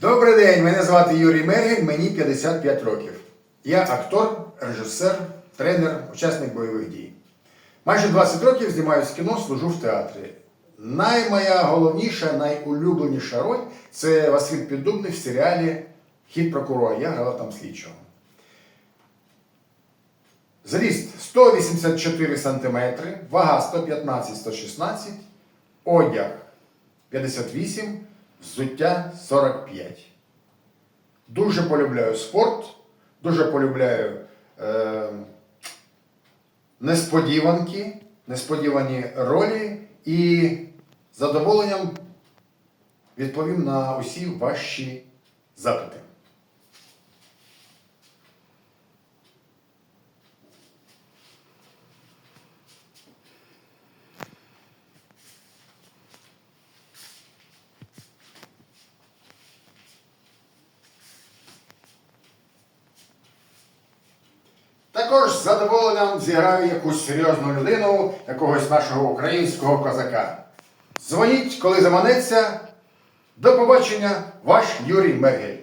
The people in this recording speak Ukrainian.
Добрий день, мене звати Юрій Мергель, мені 55 років. Я актор, режисер, тренер, учасник бойових дій. Майже 20 років знімаюся в кіно, служу в театрі. Наймоя головніша, найулюбленіша роль це Василь Піддубний в серіалі Хід прокурора. Я грала там слідчого. Зріст 184 см, вага 115-116, одяг 58, взуття 45. Дуже полюбляю спорт, дуже полюбляю е, несподіванки, несподівані ролі і задоволенням відповім на усі ваші запити. Також з задоволенням зіграю якусь серйозну людину, якогось нашого українського козака. Дзвоніть, коли заманеться. До побачення, ваш Юрій Мергель.